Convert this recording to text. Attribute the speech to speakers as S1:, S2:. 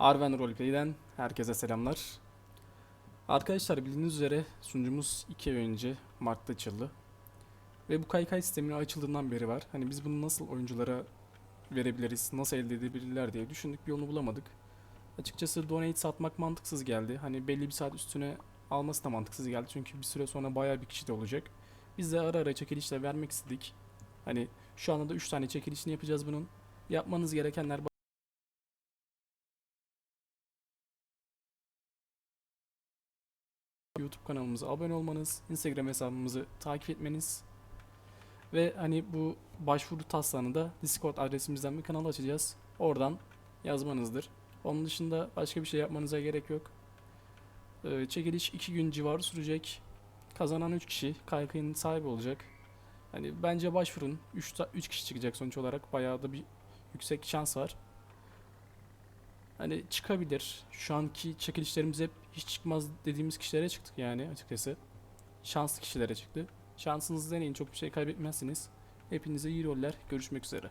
S1: Arven Roleplay'den herkese selamlar. Arkadaşlar bildiğiniz üzere sunucumuz 2 ay önce Mart'ta açıldı. Ve bu kaykay sisteminin açıldığından beri var. Hani biz bunu nasıl oyunculara verebiliriz, nasıl elde edebilirler diye düşündük bir yolunu bulamadık. Açıkçası donate satmak mantıksız geldi. Hani belli bir saat üstüne alması da mantıksız geldi. Çünkü bir süre sonra bayağı bir kişi de olacak. Biz de ara ara çekilişle vermek istedik. Hani şu anda da 3 tane çekilişini yapacağız bunun. Yapmanız gerekenler YouTube kanalımıza abone olmanız, Instagram hesabımızı takip etmeniz ve hani bu başvuru taslağını da Discord adresimizden bir kanal açacağız. Oradan yazmanızdır. Onun dışında başka bir şey yapmanıza gerek yok. Ee, çekiliş 2 gün civarı sürecek. Kazanan 3 kişi kaykayın sahibi olacak. Hani bence başvurun. 3 3 kişi çıkacak sonuç olarak. Bayağı da bir yüksek şans var. Hani çıkabilir. Şu anki çekilişlerimiz hep hiç çıkmaz dediğimiz kişilere çıktık yani açıkçası. Şanslı kişilere çıktı. Şansınızı deneyin çok bir şey kaybetmezsiniz. Hepinize iyi roller. Görüşmek üzere.